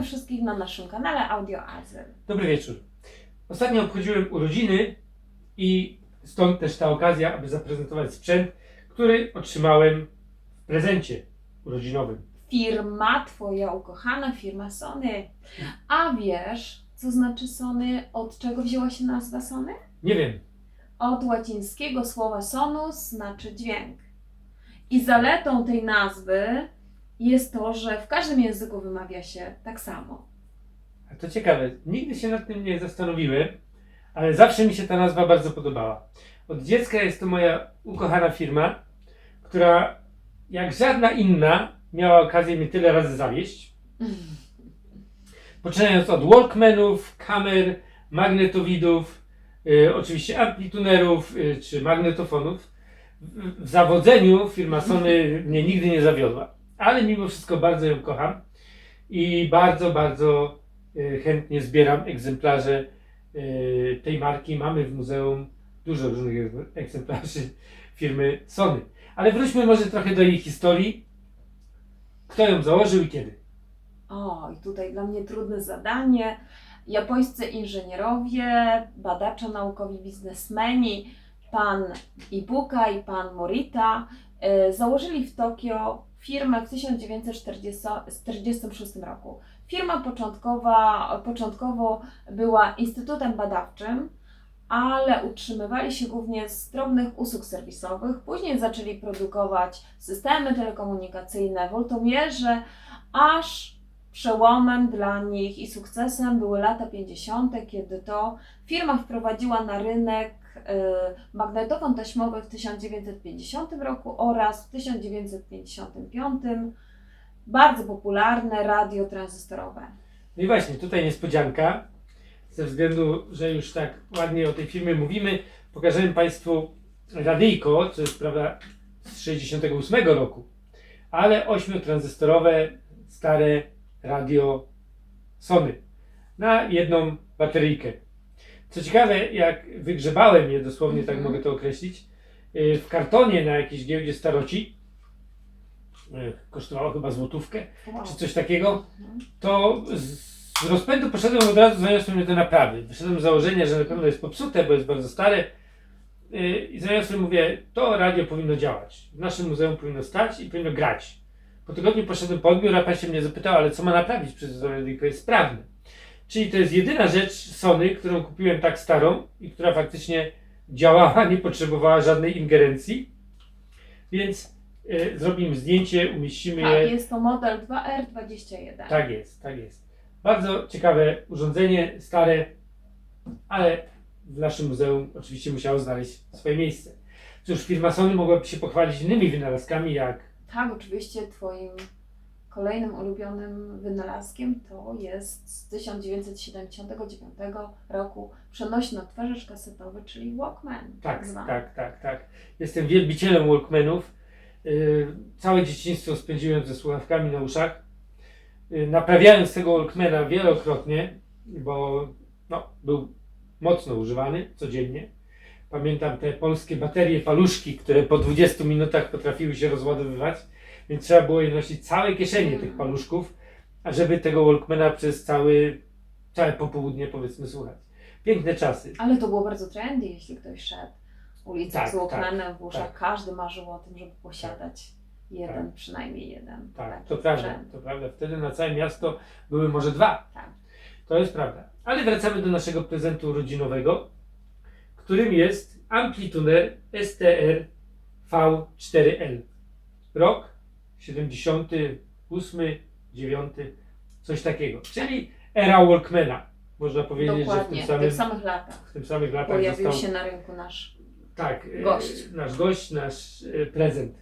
Witamy wszystkich na naszym kanale Audio Azyl. Dobry wieczór. Ostatnio obchodziłem urodziny i stąd też ta okazja, aby zaprezentować sprzęt, który otrzymałem w prezencie urodzinowym. Firma, twoja ukochana firma Sony. A wiesz, co znaczy Sony? Od czego wzięła się nazwa Sony? Nie wiem, Od łacińskiego słowa sonus znaczy dźwięk. I zaletą tej nazwy jest to, że w każdym języku wymawia się tak samo. a to ciekawe, nigdy się nad tym nie zastanowiłem, ale zawsze mi się ta nazwa bardzo podobała. Od dziecka jest to moja ukochana firma, która jak żadna inna miała okazję mnie tyle razy zawieść. Poczynając od Walkmanów, kamer, magnetowidów, y, oczywiście amplitunerów y, czy magnetofonów. W, w zawodzeniu firma Sony mnie nigdy nie zawiodła, ale mimo wszystko bardzo ją kocham i bardzo, bardzo y, chętnie zbieram egzemplarze y, tej marki. Mamy w muzeum dużo różnych egz- egzemplarzy firmy Sony. Ale wróćmy może trochę do jej historii. Kto ją założył i kiedy? O, i tutaj dla mnie trudne zadanie. Japońscy inżynierowie, badacze naukowi, biznesmeni, pan Ibuka i pan Morita e, założyli w Tokio firmę w 1946 roku. Firma początkowa, początkowo była instytutem badawczym, ale utrzymywali się głównie z drobnych usług serwisowych. Później zaczęli produkować systemy telekomunikacyjne, woltomierze, aż przełomem dla nich i sukcesem były lata 50., kiedy to firma wprowadziła na rynek y, magnetofon taśmowy w 1950 roku oraz w 1955 bardzo popularne radio tranzystorowe. No i właśnie, tutaj niespodzianka. Ze względu, że już tak ładnie o tej firmie mówimy, pokażemy Państwu radyjko, co jest prawda z 68 roku, ale ośmiotranzystorowe stare radio Sony na jedną bateryjkę. Co ciekawe, jak wygrzebałem je, dosłownie tak Mhm. mogę to określić, yy, w kartonie na jakiejś giełdzie staroci, yy, kosztowało chyba złotówkę, Wow. czy coś takiego, Mhm. to z rozpędu poszedłem od razu, zaniosłem je do naprawy. Wyszedłem z założenia, że na pewno jest popsute, bo jest bardzo stare. Yy, I zaniosłem, mówię, to radio powinno działać. W naszym muzeum powinno stać i powinno grać. Po tygodniu poszedłem po odbiór, a pan się mnie zapytał, ale co ma naprawić? Przecież to jest sprawne. Czyli to jest jedyna rzecz Sony, którą kupiłem tak starą i która faktycznie działała, nie potrzebowała żadnej ingerencji. Więc yy, zrobimy zdjęcie, umieścimy je. Tak, jest to model 2R21. Tak jest, tak jest. Bardzo ciekawe urządzenie, stare, ale w naszym muzeum oczywiście musiało znaleźć swoje miejsce. Cóż, firma Sony mogłaby się pochwalić innymi wynalazkami, jak Tak, oczywiście Twoim kolejnym ulubionym wynalazkiem to jest z 1979 roku przenośny odtwarzacz kasetowy, czyli Walkman. tak, zwany. tak, tak, tak. Jestem wielbicielem Walkmanów. Yy, całe dzieciństwo spędziłem ze słuchawkami na uszach. Yy, naprawiając tego Walkmana wielokrotnie, bo no, był mocno używany codziennie. Pamiętam te polskie baterie paluszki, które po 20 minutach potrafiły się rozładowywać, więc trzeba było je nosić całe kieszenie tych paluszków, ażeby tego Walkmana przez cały, całe popołudnie powiedzmy słuchać. Piękne czasy. Ale to było bardzo trendy, jeśli ktoś szedł ulicą Tak, z Walkmanem w uszach. tak. Każdy marzył o tym, żeby posiadać jeden, przynajmniej jeden. Tak, taki to prawda, sprzęt. to prawda. Wtedy na całe miasto były może dwa. Tak. To jest prawda. Ale wracamy do naszego prezentu urodzinowego, którym jest amplituner STR V4L. Rok 78, 9, coś takiego. Czyli era Walkmana. Można powiedzieć, że w Dokładnie, tym w samym, tych samych latach w tym samych latach pojawił został się na rynku nasz. tak, e, Gość. nasz gość, nasz e, prezent.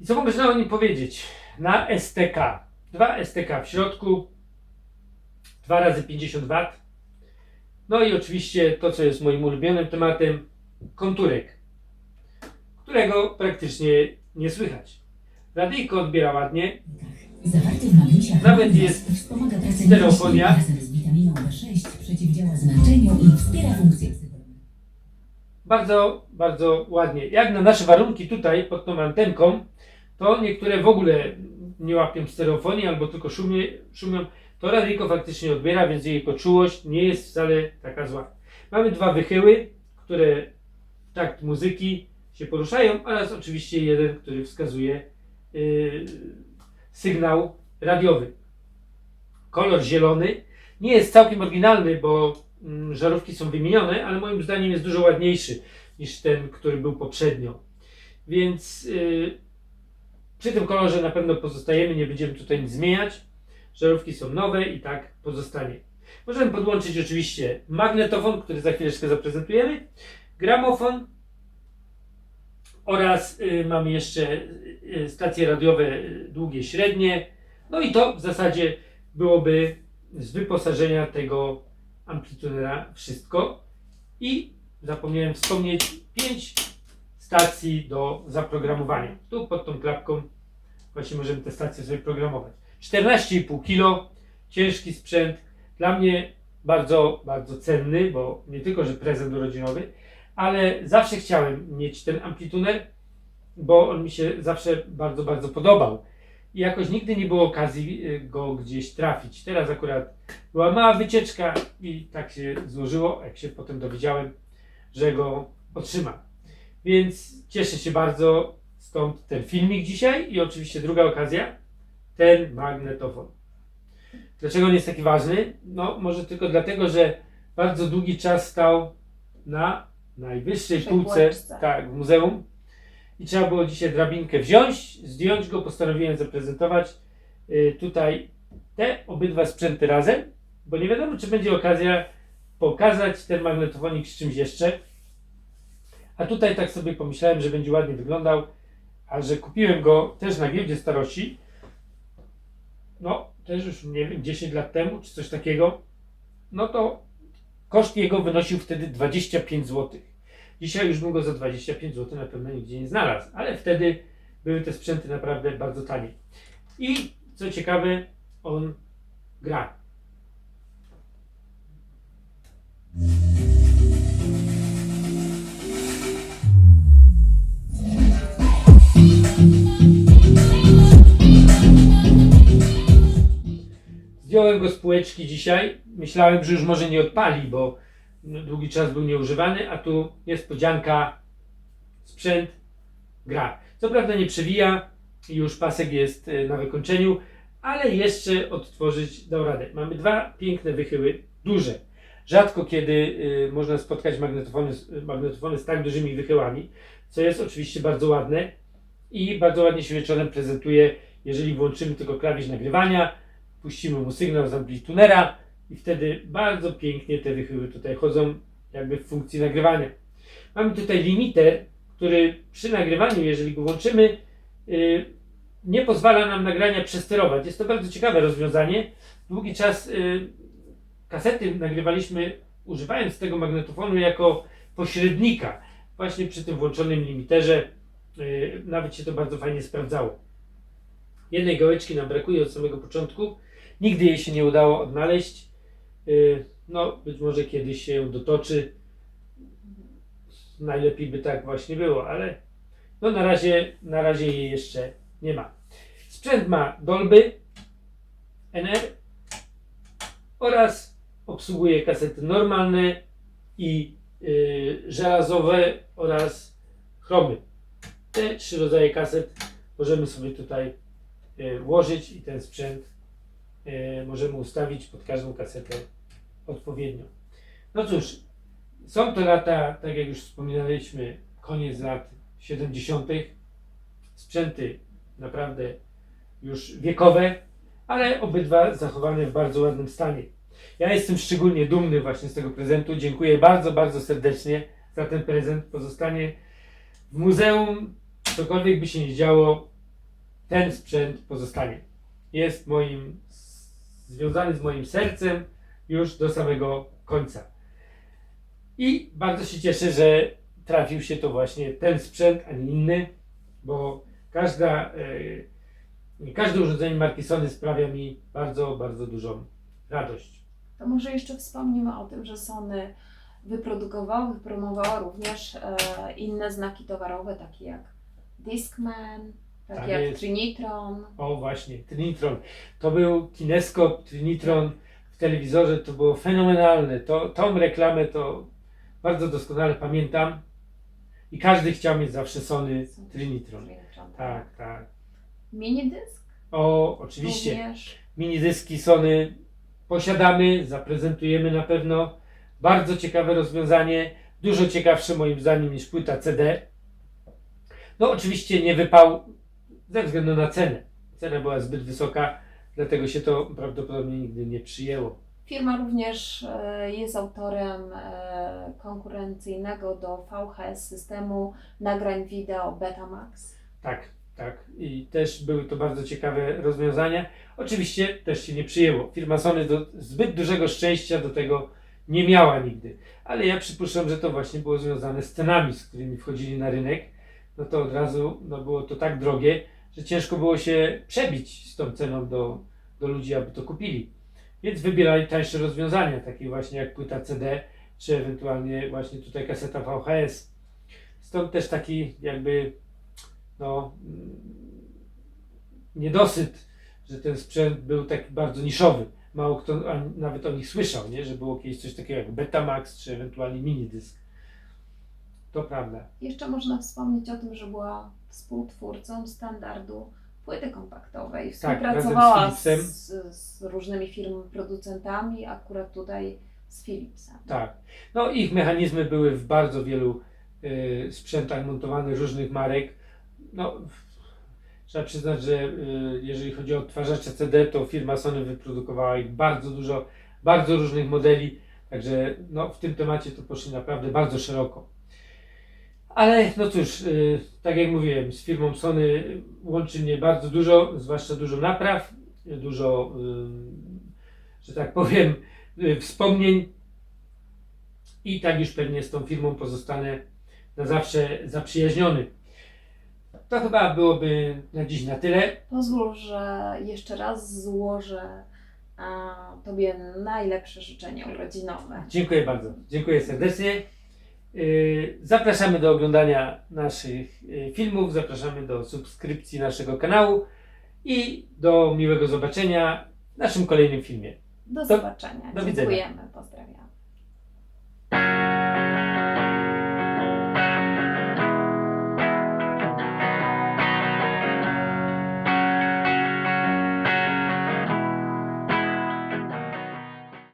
I co można o nim powiedzieć? Na STK. Dwa STK w środku, 2 razy 50 W. No i oczywiście to, co jest moim ulubionym tematem, konturek, którego praktycznie nie słychać. Radyjko odbiera ładnie, Zawarty w magnesie Nawet jest wspomaga pracę stereofonia. mięśni razem z witaminą B6, przeciwdziała zmęczeniu i wspiera funkcję bardzo, bardzo ładnie. Jak na nasze warunki tutaj pod tą antenką, to niektóre w ogóle nie łapią stereofonii albo tylko szumie, szumią, to radyjko faktycznie odbiera, więc jej poczułość nie jest wcale taka zła. Mamy dwa wychyły, które w takt muzyki się poruszają oraz oczywiście jeden, który wskazuje yy, sygnał radiowy. Kolor zielony nie jest całkiem oryginalny, bo mm, żarówki są wymienione, ale moim zdaniem jest dużo ładniejszy niż ten, który był poprzednio. Więc yy, przy tym kolorze na pewno pozostajemy, nie będziemy tutaj nic zmieniać. Żarówki są nowe i tak pozostanie. Możemy podłączyć oczywiście magnetofon, który za chwileczkę zaprezentujemy, gramofon oraz y, mamy jeszcze y, stacje radiowe y, długie, średnie. No i to w zasadzie byłoby z wyposażenia tego amplitunera wszystko. I zapomniałem wspomnieć 5 stacji do zaprogramowania. Tu pod tą klapką właśnie możemy te stacje sobie programować. 14,5 kg, ciężki sprzęt. Dla mnie bardzo, bardzo cenny, bo nie tylko, że prezent urodzinowy, ale zawsze chciałem mieć ten amplituner, bo on mi się zawsze bardzo, bardzo podobał. I jakoś nigdy nie było okazji y, go gdzieś trafić. Teraz akurat była mała wycieczka i tak się złożyło, jak się potem dowiedziałem, że go otrzymam. Więc cieszę się bardzo, stąd ten filmik dzisiaj i oczywiście druga okazja, ten magnetofon. Dlaczego on jest taki ważny? No może tylko dlatego, że bardzo długi czas stał na najwyższej półce tak, w muzeum. I trzeba było dzisiaj drabinkę wziąć, zdjąć go, postanowiłem zaprezentować y, tutaj te obydwa sprzęty razem, bo nie wiadomo, czy będzie okazja pokazać ten magnetofonik z czymś jeszcze. A tutaj tak sobie pomyślałem, że będzie ładnie wyglądał, a że kupiłem go też na giełdzie starości, no też już nie wiem, 10 lat temu, czy coś takiego, no to koszt jego wynosił wtedy 25 zł. Dzisiaj już bym go za 25 zł na pewno nigdzie nie znalazł, ale wtedy były te sprzęty naprawdę bardzo tanie. I co ciekawe, on gra. Zdjąłem go z półeczki dzisiaj. Myślałem, że już może nie odpali, bo no, długi czas był nieużywany, a tu niespodzianka, sprzęt gra. Co prawda nie przewija, już pasek jest e, na wykończeniu, ale jeszcze odtworzyć dał radę. Mamy dwa piękne wychyły, duże. Rzadko kiedy e, można spotkać magnetofony, z- magnetofony z tak dużymi wychyłami, co jest oczywiście bardzo ładne i bardzo ładnie się wieczorem prezentuje, jeżeli włączymy tylko klawisz nagrywania, puścimy mu sygnał z amplitunera i wtedy bardzo pięknie te wychyły tutaj chodzą jakby w funkcji nagrywania. Mamy tutaj limiter, który przy nagrywaniu, jeżeli go włączymy, yy, nie pozwala nam nagrania przesterować. Jest to bardzo ciekawe rozwiązanie. Długi czas yy, kasety nagrywaliśmy używając tego magnetofonu jako pośrednika. Właśnie przy tym włączonym limiterze yy, nawet się to bardzo fajnie sprawdzało. Jednej gałeczki nam brakuje od samego początku. Nigdy jej się nie udało odnaleźć. Yy, No, być może kiedyś się ją dotoczy. Najlepiej by tak właśnie było, ale no na razie, na razie jej jeszcze nie ma. Sprzęt ma Dolby NR oraz obsługuje kasety normalne i yy, żelazowe oraz chromy. Te trzy rodzaje kaset możemy sobie tutaj yy, włożyć i ten sprzęt możemy ustawić pod każdą kasetę odpowiednio. No cóż, są to lata, tak jak już wspominaliśmy, koniec lat 70. Sprzęty naprawdę już wiekowe, ale obydwa zachowane w bardzo ładnym stanie. Ja jestem szczególnie dumny właśnie z tego prezentu. Dziękuję bardzo, bardzo serdecznie za ten prezent. Pozostanie w muzeum, cokolwiek by się nie działo, ten sprzęt pozostanie jest moim, związany z moim sercem już do samego końca. I bardzo się cieszę, że trafił się to właśnie ten sprzęt, a nie inny, bo każda, e, każde urządzenie marki Sony sprawia mi bardzo, bardzo dużą radość. To może jeszcze wspomnimy o tym, że Sony wyprodukowało, wypromowało również e, inne znaki towarowe, takie jak Discman, Tak Tak jak jest. Trinitron. O właśnie, Trinitron. To był kineskop Trinitron w telewizorze, to było fenomenalne. To, tą reklamę to bardzo doskonale pamiętam. I każdy chciał mieć zawsze Sony Trinitron. Trinitron Tak, tak. Minidysk? O, oczywiście. Również. Minidyski Sony posiadamy, zaprezentujemy na pewno. Bardzo ciekawe rozwiązanie, dużo ciekawsze moim zdaniem niż płyta CD. No oczywiście nie wypał ze względu na cenę. Cena była zbyt wysoka, dlatego się to prawdopodobnie nigdy nie przyjęło. Firma również e, jest autorem e, konkurencyjnego do VHS systemu nagrań wideo Betamax. Tak, tak. I też były to bardzo ciekawe rozwiązania. Oczywiście też się nie przyjęło. Firma Sony do zbyt dużego szczęścia do tego nie miała nigdy. Ale ja przypuszczam, że to właśnie było związane z cenami, z którymi wchodzili na rynek. No to od razu no było to tak drogie, że ciężko było się przebić z tą ceną do, do ludzi, aby to kupili. Więc wybierali tańsze rozwiązania, takie właśnie jak płyta CD, czy ewentualnie właśnie tutaj kaseta VHS. Stąd też taki jakby no, mm, niedosyt, że ten sprzęt był taki bardzo niszowy. Mało kto nawet o nich słyszał, nie? że było kiedyś coś takiego jak Betamax czy ewentualnie minidysk. To prawda. Jeszcze można wspomnieć o tym, że była współtwórcą standardu płyty kompaktowej. Tak, z Współpracowała z, Philipsem. z, różnymi firmami producentami, akurat tutaj z Philipsem. Tak. No ich mechanizmy były w bardzo wielu y, sprzętach montowanych różnych marek. No, trzeba przyznać, że y, jeżeli chodzi o odtwarzacze CD, to firma Sony wyprodukowała ich bardzo dużo, bardzo różnych modeli, także no, w tym temacie to poszli naprawdę bardzo szeroko. Ale no cóż, y, tak jak mówiłem, z firmą Sony łączy mnie bardzo dużo, zwłaszcza dużo napraw, dużo, y, że tak powiem, y, wspomnień i tak już pewnie z tą firmą pozostanę na zawsze zaprzyjaźniony. To chyba byłoby na dziś na tyle. Pozwól, że jeszcze raz złożę a, Tobie najlepsze życzenia urodzinowe. Dziękuję bardzo. Dziękuję serdecznie. Yy, Zapraszamy do oglądania naszych yy, filmów, zapraszamy do subskrypcji naszego kanału i do miłego zobaczenia w naszym kolejnym filmie. Do zobaczenia. do widzenia. Dziękujemy. Pozdrawiam.